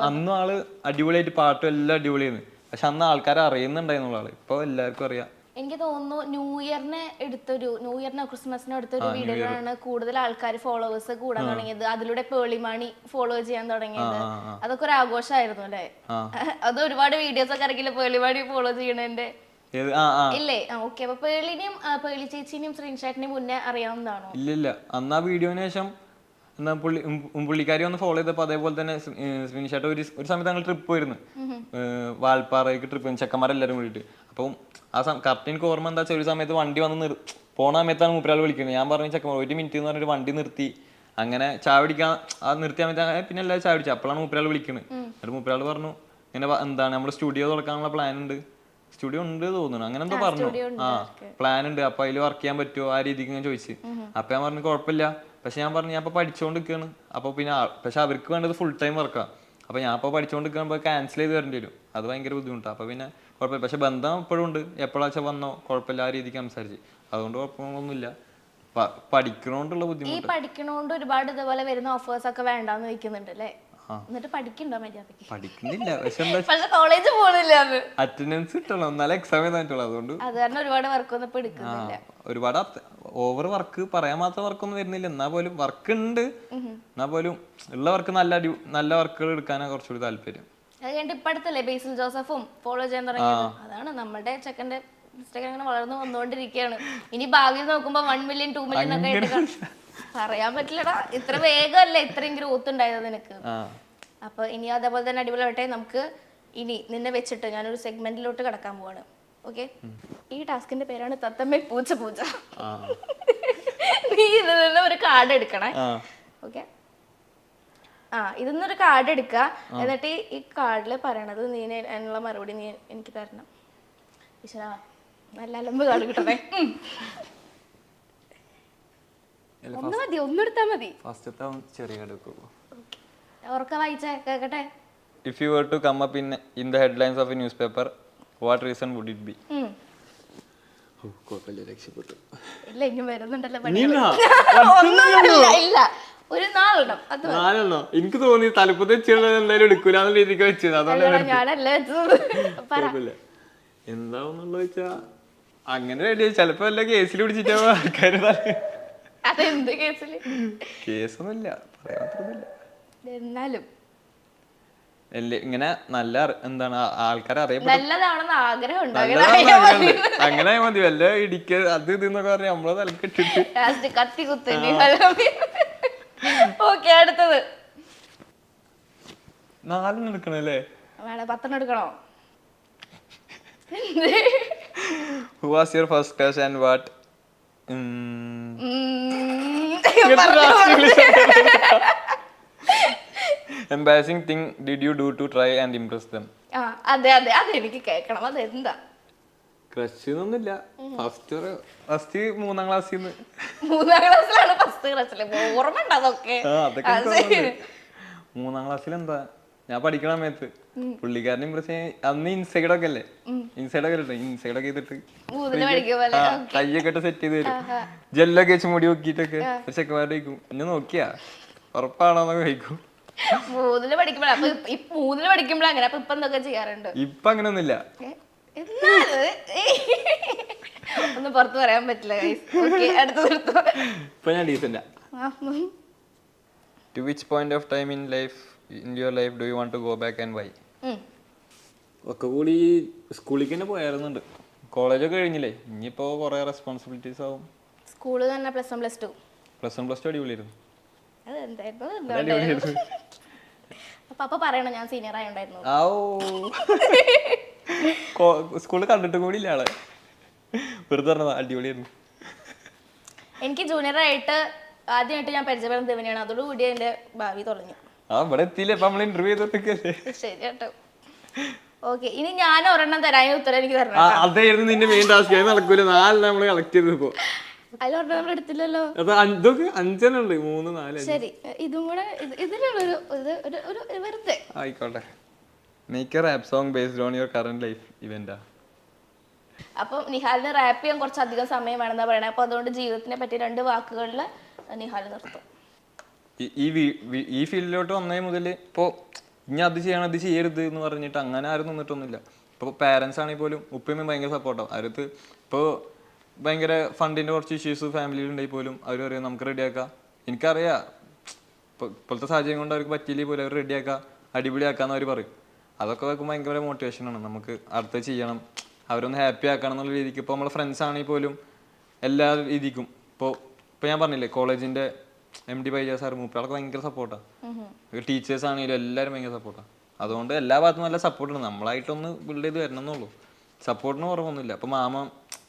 അന്നും ആൾ അടിപൊളിയായിട്ട് പാട്ടും എല്ലാം അടിപൊളിയാണ് പക്ഷെ അന്ന് ആൾക്കാരെ അറിയുന്നുണ്ടായിരുന്നുള്ള ആൾ. ഇപ്പൊ എല്ലാവർക്കും അറിയാം. എനിക്ക് തോന്നുന്നു ന്യൂ ഇയറിനെ എടുത്തൊരു ന്യൂ ഇയറിനോ ക്രിസ്മസിനോ എടുത്തൊരു വീഡിയോയിലാണ് കൂടുതൽ ആൾക്കാർ ഫോളോവേഴ്സ് കൂടാൻ തുടങ്ങിയത്. അതിലൂടെ പേളിമാണി ഫോളോ ചെയ്യാൻ തുടങ്ങിയത്. അതൊക്കെ ഒരു ആഘോഷമായിരുന്നു അല്ലേ? [laughs] അത് ഒരുപാട് വീഡിയോസ് ഒക്കെ ഇറങ്ങിയില്ല പേളിമാണി ഫോളോ ചെയ്യണതിന്റെ ആ ഇല്ലേ? ഓക്കെ. അപ്പൊ പേളിനെയും പേളി ചേച്ചിനെയും ശ്രീൻഷാട്ടിനെയും മുന്നേ അറിയാവുന്നതാണോ? ഇല്ല ഇല്ല അന്ന് ആ വീഡിയോന് ശേഷം എന്നാ പുള്ളി പുള്ളിക്കാരി ഒന്ന് ഫോളോ ചെയ്തപ്പോൾ അതേപോലെ തന്നെ സ്ക്രീൻഷോട്ട് ഒരു ഒരു സമയത്ത് ഞങ്ങൾ ട്രിപ്പ് പോയിരുന്നു. വാൽപ്പാറയ്ക്ക് ട്രിപ്പ് ചെക്കന്മാരെല്ലാവരും കൂടിയിട്ട്. അപ്പം ആ കറക്റ്റ് എനിക്ക് ഓർമ്മ എന്താ വെച്ചാൽ ഒരു സമയത്ത് വണ്ടി വന്ന് നിർ പോണ സമയത്താണ് മൂപ്പരാൾ വിളിക്കുന്നത്. ഞാൻ പറഞ്ഞു ചെക്കന്മാർ ഒരു മിനിറ്റ് എന്ന് പറഞ്ഞിട്ട് വണ്ടി നിർത്തി. അങ്ങനെ ചാവടിക്കാൻ ആ നിർത്തിയാൽ മതി പിന്നെ എല്ലാവരും ചാവടിച്ചു അപ്പോഴാണ് മൂപ്പരാൾ വിളിക്കുന്നത് എന്നിട്ട് മൂപ്പരാൾ പറഞ്ഞു ഇങ്ങനെ എന്താണ്? നമ്മുടെ സ്റ്റുഡിയോ തുറക്കാനുള്ള പ്ലാൻ ഉണ്ട്. സ്റ്റുഡിയോ ഉണ്ട് തോന്നുന്നു. അങ്ങനെ എന്തോ പറഞ്ഞു. ആ പ്ലാൻ ഉണ്ട്. അപ്പൊ അതിൽ വർക്ക് ചെയ്യാൻ പറ്റുമോ? ആ രീതിക്ക് ഞാൻ ചോദിച്ചു. അപ്പൊ ഞാൻ പറഞ്ഞു കുഴപ്പമില്ല. പക്ഷെ ഞാൻ പറഞ്ഞു ഞാൻ ഇപ്പൊ പഠിച്ചുകൊണ്ട് നിൽക്കുകയാണ് അപ്പൊ പിന്നെ പക്ഷെ അവർക്ക് വേണ്ടത് ഫുൾ ടൈം വർക്കാ അപ്പൊ ഞാൻ ഇപ്പൊ പഠിച്ചുകൊണ്ട് നിൽക്കുമ്പോൾ ക്യാൻസൽ ചെയ്ത് വരേണ്ടി വരും. അത് ഭയങ്കര ബുദ്ധിമുട്ടാണ് അപ്പൊ പിന്നെ കുഴപ്പമില്ല. പക്ഷെ ബന്ധം എപ്പോഴും ഉണ്ട്. എപ്പോഴാച്ചാ വന്നോ കുഴപ്പമില്ല ആ രീതിക്ക് സംസാരിച്ച്. അതുകൊണ്ട് കുഴപ്പമൊന്നുമില്ല. പഠിക്കണോണ്ടുള്ള ബുദ്ധിമുട്ട്. ഈ പഠിക്കണോണ്ട് ഒരുപാട് ഇതുപോലെ വരുന്ന ഓഫേഴ്സ് ഒക്കെ വേണ്ടാന്ന് വെക്കുന്നുണ്ട് അല്ലേ? എന്നിട്ട് പഠിക്കണ്ടോ മര്യാദയ്ക്ക് പഠിക്കുന്നില്ല. പക്ഷെ എന്താ കോളേജ് പോണില്ല അറ്റൻഡൻസ് കിട്ടണം. എന്നാലേ എക്സാം എഴുതാൻ അതുകൊണ്ട് അത് കാരണം ഒരുപാട് വർക്കൊന്നും ഇപ്പൊ എടുക്കുന്നില്ല. ഒരുപാട് ഓവർ വർക്ക് പറയാൻ മാത്രം വർക്കൊന്നും വരുന്നില്ല. എന്നാ പോലും വർക്ക് ഉണ്ട്. എന്നാ പോലും ഉള്ള വർക്ക് നല്ല നല്ല വർക്കുകൾ എടുക്കാനാണ് കുറച്ചുകൂടി താല്പര്യം. അത് കഴിഞ്ഞിട്ട് ഇപ്പൊ ബേസിൽ ജോസഫും ഫോളോ ചെയ്യാൻ തുടങ്ങിയത്. അതാണ് നമ്മുടെ ചെക്കന്റെ ഇൻസ്റ്റാഗ്രാം വളർന്നു വന്നുകൊണ്ടിരിക്കുകയാണ്. ഇനി ഭാവിയിൽ നോക്കുമ്പോ വൺ മില്യൺ ടു മില്യൺ ഒക്കെ ആയിട്ട് കാണും. പറയാൻ പറ്റില്ലടാ. ഇത്ര വേഗമല്ലേ ഇത്രയും ഗ്രോത്ത് ഉണ്ടായത് നിനക്ക്? അപ്പൊ ഇനി അതേപോലെ തന്നെ അടിപൊളിയാവട്ടെ. നമുക്ക് ഇനി നിന്നെ വെച്ചിട്ട് ഞാനൊരു സെഗ്മെന്റിലോട്ട് കടക്കാൻ പോവാണ്. ഓക്കെ? ഈ ടാസ്കിന്റെ പേരാണ് തത്തമ്മ പൂച്ച പൂച്ച. നീ ഇതിൽ നിന്ന് ഒരു കാർഡ് എടുക്കണേ. ഓക്കെ? ആ ഇതിൽ നിന്നൊരു കാർഡ് എടുക്കുക. എന്നിട്ട് ഈ- കാർഡിൽ കാർഡിൽ പറയണത് നീ എന്നുള്ള അതിനുള്ള മറുപടി നീ എനിക്ക് തരണം. ഈശ്വരാ നല്ല അലമ്പ് കാർഡ് കിട്ടണേ. ഒന്ന് മതി ഒന്നെടുത്താ മതി. ഫസ്റ്റത്തെ ചെറിയ എടുക്കുള്ളൂ ഉറക്ക വായിച്ചേ കേക്കട്ടെ? If you were to come up in in the headlines of a newspaper what reason would it be ഇല്ല ഇനി വരുന്നുണ്ടല്ലോ പണികൾ. ഒന്നുമില്ല ഇല്ല. ഒരു അത് മതി. നാലെണ്ണോ. എനിക്ക് തോന്നി തലപ്പത്ത് വെച്ചുള്ളത് എന്തായാലും എടുക്കൂല എന്ന രീതിക്ക് വെച്ചത്. അതുകൊണ്ട് അല്ലടാ, ഞാനല്ല വെച്ചത്. പറ. കുഴപ്പമില്ല. എന്താണെന്നുള്ള വെച്ചാ അങ്ങനെ റെഡി ചിലപ്പോ വല്ല കേസിൽ പിടിച്ചിട്ടാവും ആൾക്കാര് അതെന്ത് കേസിൽ കേസൊന്നുമില്ല പറയാൻ എന്നാലും. ഇങ്ങനെ നല്ല എന്താണ് ആൾക്കാരെ അറിയപ്പെടും. നല്ലതാണെന്ന് ആഗ്രഹം ഉണ്ട് അങ്ങനെ. ആയാൽ മതി. വല്ല ഇടിക്ക അത് ഇത് എന്നൊക്കെ പറഞ്ഞ നമ്മളെ തലക്കിട്ടിട്ട്. ലാസ്റ്റ് കത്തി കുത്തണ്ടി ഓക്കെ അടുത്തത്. നാലെണ്ണം എടുക്കണല്ലേ വേണം പത്തെണ്ണം എടുക്കണോ? Who was your first class and what um. Embarrassing thing did you do to try and impress them ആ അതെ അതെ. എനിക്ക് കേൾക്കണം. അതെന്താ ക്രഷ് ഒന്നുമില്ല ഫസ്റ്റ് ഫസ്റ്റ് മൂന്നാം ക്ലാസ്സിൽ നിന്ന് മൂന്നാം ക്ലാസ്സിലാണ് ഫസ്റ്റ് ക്ലാസ്സിൽ ഓർമ്മ ഉണ്ട് അതൊക്കെ? ആ അതൊക്കെ അത് എനിക്ക് ഓർമ്മയുണ്ട്. മൂന്നാം ക്ലാസ്സിൽ എന്താ ഞാൻ പഠിക്കണ സമയത്ത്. പുള്ളിക്കാരൻ ഇമ്പ്രസ് അന്ന് ഇൻസൈഡ് ഒക്കെ അല്ലേ? ഇൻസൈഡ് ഒക്കെ അല്ലേ ഇൻസൈഡ് ഒക്കെ ചെയ്തിട്ട് കയ്യൊക്കെ ഇട്ട് സെറ്റ് ചെയ്ത് തരും. ജെല്ലൊക്കെ വെച്ച് മുടി നോക്കിയിട്ടൊക്കെ ചെക്കന്മാരുടെ കഴിക്കും എന്നെ നോക്കിയാ? ഉറപ്പാണോന്നൊക്കെ കഴിക്കും മൂന്നിൽ പഠിക്കുമ്പോഴാ. അപ്പൊ മൂന്നിൽ പഠിക്കുമ്പോഴാ അങ്ങനെ. അപ്പൊ ഇപ്പൊ എന്തൊക്കെ ചെയ്യാറുണ്ട്? ഇപ്പൊ എന്നാലും? ഏയ്. ഒന്നും പുറത്ത് പറയാൻ പറ്റില്ല അടുത്ത നിർത്തോ. ഇപ്പൊ ഞാൻ ഡീസന്റാ to which point of time in life in your life do you want to go back and why. ഒക്കെ കൂടി സ്കൂളിലേക്ക് തന്നെ പോയായിരുന്നുണ്ട്. കോളേജൊക്കെ കഴിഞ്ഞില്ലേ? ഇനിയിപ്പോ കുറേ റെസ്പോൺസിബിലിറ്റീസ് ആവും. സ്കൂൾ തന്നെ plus one plus two plus one plus two അടിപൊളിയായിരുന്നു. [laughs] പറയണോ? ഞാൻ സീനിയർ ആയോണ്ടായിരുന്നു. ആ സ്കൂളിൽ [laughs] കണ്ടിട്ടും കൂടി ഇല്ല ആളെ. വെറുതെ പറഞ്ഞതാ അടിപൊളിയായിരുന്നു. എനിക്ക് ജൂനിയർ ആയിട്ട് ആദ്യമായിട്ട് ഞാൻ പരിചയപ്പെടുന്ന ദേവനെയാണ് അതോടുകൂടി എന്റെ ഭാവി തുടങ്ങി. ആ ഇവിടെ എത്തിയില്ലേ? ഇപ്പൊ നമ്മൾ ഇന്റർവ്യൂ ചെയ്തിട്ടൊക്കെ ശരി കേട്ടോ ഓക്കെ ഇനി ഞാൻ ഒരെണ്ണം തരാൻ ഈ ഉത്തരം എനിക്ക് തരണം ആ അതായിരുന്നു നിന്റെ മെയിൻ ടാസ്ക് അത് നടക്കൂല. നാലെണ്ണം നമ്മൾ കളക്ട് ചെയ്തത് ഇപ്പോ അതിലൊരെണ്ണം നമ്മൾ എടുത്തില്ലല്ലോ. അത് അഞ്ചൊക്കെ അഞ്ചെണ്ണം ഉണ്ട് മൂന്ന് നാല് അഞ്ച്. ശരി ഇതും കൂടെ ഇത് ഇതിലുള്ളൊരു ഇത് ഒരു ഒരു ഒരു വെറുതെ. ആയിക്കോട്ടെ. Make a rap song based on your current life ഇവന്റാ അപ്പം നിഹാലിന് റാപ്പ് ചെയ്യാൻ കുറച്ച് അധികം സമയം വേണമെന്നാ പറയണേ. അപ്പൊ അതുകൊണ്ട് ജീവിതത്തിനെ പറ്റി രണ്ട് വാക്കുകളിൽ നിഹാൽ നിർത്തും. ഈ- ഈ ഫീൽഡിലോട്ട് വന്നേ മുതൽ ഇപ്പോൾ ഇനി അത് ചെയ്യണം അത് ചെയ്യരുത് എന്ന് പറഞ്ഞിട്ട് അങ്ങനെ ആരും നിന്നിട്ടൊന്നുമില്ല. ഇപ്പോൾ പാരൻസ് ആണെങ്കിൽ പോലും ഉപ്പയും ഭയങ്കര സപ്പോർട്ടാവും അവരത് ഇപ്പോൾ ഭയങ്കര ഫണ്ടിന്റെ കുറച്ച് ഇഷ്യൂസ് ഫാമിലിയിൽ ഉണ്ടെങ്കിൽ പോലും അവർ പറയും നമുക്ക് റെഡിയാക്കാം എനിക്കറിയാം ഇപ്പോഴത്തെ സാഹചര്യം കൊണ്ട് അവർക്ക് പറ്റിയില്ലെങ്കിൽ പോലും അവർ റെഡിയാക്കാം അടിപൊളിയാക്കാന്ന് അവർ പറയും. അതൊക്കെ വെക്കുമ്പോൾ ഭയങ്കര മോട്ടിവേഷനാണ് നമുക്ക് അടുത്ത ചെയ്യണം അവരൊന്ന് ഹാപ്പി ആക്കണം എന്നുള്ള രീതിക്ക് ഇപ്പോൾ നമ്മളെ ഫ്രണ്ട്സ് ആണെങ്കിൽ പോലും എല്ലാ രീതിക്കും. ഇപ്പോൾ ഇപ്പോൾ ഞാൻ പറഞ്ഞില്ലേ കോളേജിന്റെ എം ഡി ബൈജ സാർ മൂപ്പയാളൊക്കെ ഭയങ്കര സപ്പോർട്ടാണ് ടീച്ചേഴ്സ് ആണെങ്കിലും എല്ലാവരും ഭയങ്കര സപ്പോർട്ടാണ് അതുകൊണ്ട് എല്ലാ ഭാഗത്തും നല്ല സപ്പോർട്ടാണ് നമ്മളായിട്ടൊന്ന് ബിൽഡ് ചെയ്ത് വരണം എന്നുള്ളൂ സപ്പോർട്ടിന് കുറവൊന്നുമില്ല. അപ്പൊ മാമ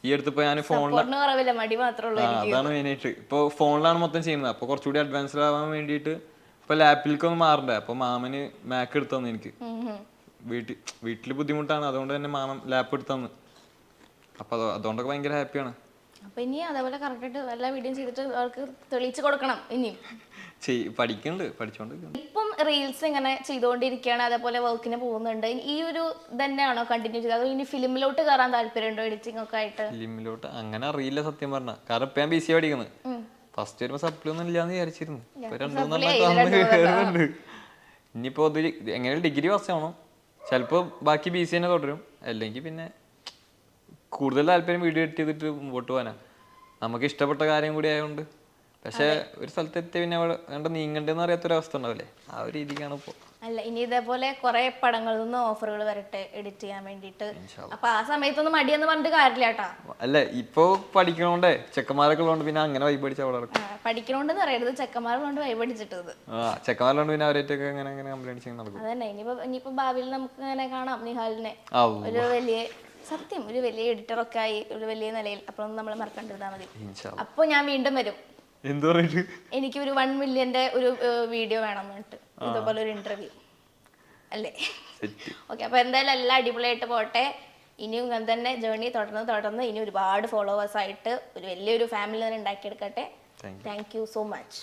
ഈ അടുത്ത് ഇപ്പോൾ ഞാൻ കുറവില്ല. മടി മാത്രമേ അതാണ് മെയിനായിട്ട് ഇപ്പോൾ ഫോണിലാണ് മൊത്തം ചെയ്യുന്നത്. അപ്പോൾ കുറച്ചുകൂടി അഡ്വാൻസ്ഡ് ആവാൻ വേണ്ടിയിട്ട് ഇപ്പൊ ലാപ്പിലേക്ക് ഒന്ന് മാറണ്ടേ? അപ്പൊ മാമന് മാക്ക് എടുത്തു തന്നു എനിക്ക്. വീട്ടിൽ വീട്ടിൽ ബുദ്ധിമുട്ടാണ്. അതുകൊണ്ട് തന്നെ മാമൻ ലാപ്പ് എടുത്തു തന്നു. അപ്പൊ അത് അതുകൊണ്ടൊക്കെ ഭയങ്കര ഹാപ്പിയാണ് അപ്പൊ ഇനി അതേപോലെ കറക്റ്റ് എല്ലാ വീഡിയോയും ചെയ്തിട്ട് അവർക്ക് തെളിയിച്ചു കൊടുക്കണം ഇനിയും. പഠിക്കുന്നുണ്ട് പഠിച്ചുകൊണ്ടിരിക്കുന്നുണ്ട് ഇപ്പം റീൽസ് ഇങ്ങനെ ചെയ്തുകൊണ്ടിരിക്കുകയാണ് അതേപോലെ വർക്കിന് പോകുന്നുണ്ട്. ഈ ഒരു തന്നെയാണോ കണ്ടിന്യൂ ചെയ്തത്? അതോ ഇനി ഫിലിമിലോട്ട് കയറാൻ താല്പര്യമുണ്ടോ എഡിറ്റിംഗ് ഒക്കെ ആയിട്ട്? ഫിലിമിലോട്ട് അങ്ങനെ അറിയില്ല സത്യം പറഞ്ഞ. കാരണം ഇപ്പൊ ഞാൻ ബിസി പഠിക്കുന്നത് ഫസ്റ്റ് വരുമ്പോ സപ്ലി ഒന്നും ഇല്ലാന്ന് വിചാരിച്ചിരുന്നു. ഇനിയിപ്പോ അത് എങ്ങനെ ഡിഗ്രി പാസ് ആവണം. ചിലപ്പോ ബാക്കി ബി സി തന്നെ തുടരും. അല്ലെങ്കിൽ പിന്നെ കൂടുതൽ താല്പര്യം വീഡിയോ എഡിറ്റ് ചെയ്തിട്ട് മുമ്പോട്ട് പോകാനാ നമുക്ക് ഇഷ്ടപ്പെട്ട കാര്യം കൂടി ആയതുകൊണ്ട് പക്ഷേ ഒരു സ്ഥലത്ത് എത്തി പിന്നെ അവിടെ അറിയാത്ത നീങ്ങണ്ടെന്ന് അറിയാത്തൊരവസ്ഥ ഉണ്ടാവില്ലേ? ആ ഒരു രീതിക്കാണ് ഇപ്പോൾ അല്ല ഇനി ഇതേപോലെ കുറെ പടങ്ങളിൽ നിന്ന് ഓഫറുകൾ വരട്ടെ എഡിറ്റ് ചെയ്യാൻ വേണ്ടിട്ട് അപ്പൊ ആ സമയത്തൊന്നും മടിയെന്ന് പറഞ്ഞിട്ട് കാര്യമില്ല കേട്ടാ. അല്ല ഇപ്പൊ പഠിക്കണോണ്ടേ ചെക്കന്മാരൊക്കെ ഉള്ളതുകൊണ്ട് പിന്നെ അങ്ങനെ വൈബ് അടിച്ച് അവിടെ നടക്കും. പഠിക്കണോണ്ടെന്ന് പറയരുത്. ചെക്കന്മാരുള്ളതുകൊണ്ട് വൈപടിച്ചിട്ടത് ആ ചെക്കന്മാരുള്ളതുകൊണ്ട് പിന്നെ അവരായിട്ടൊക്കെ അങ്ങനെ അങ്ങനെ കംപ്ലൈന്റ് ചെയ്യാൻ നടക്കും. അതന്നെ ഇനിയിപ്പോ ഇനിയിപ്പോ ഭാവിയിൽ നമുക്ക് ഇങ്ങനെ കാണാം നിഹാലിനെ. ഒരു വലിയ സത്യം ഒരു വലിയ എഡിറ്റർ ഒക്കെ ആയി ഒരു വലിയ നിലയിൽ. അപ്പോഴൊന്നും നമ്മൾ മറക്കണ്ടിരുന്നാൽ മതി. അപ്പോൾ ഞാൻ വീണ്ടും വരും. എനിക്ക് ഒരു വൺ മില്യന്റെ ഒരു വീഡിയോ വേണം എന്നിട്ട്. ഇതുപോലെ ഒരു ഇന്റർവ്യൂ അല്ലേ? ഓക്കെ അപ്പൊ എന്തായാലും എല്ലാം അടിപൊളിയായിട്ട് പോട്ടെ. ഇനിയും ഇങ്ങനെ തന്നെ ജേർണി തുടർന്ന് തുടർന്ന് ഇനി ഒരുപാട് ഫോളോവേഴ്സ് ആയിട്ട് ഒരു വലിയൊരു ഫാമിലി തന്നെ ഉണ്ടാക്കിയെടുക്കട്ടെ. Thank you so much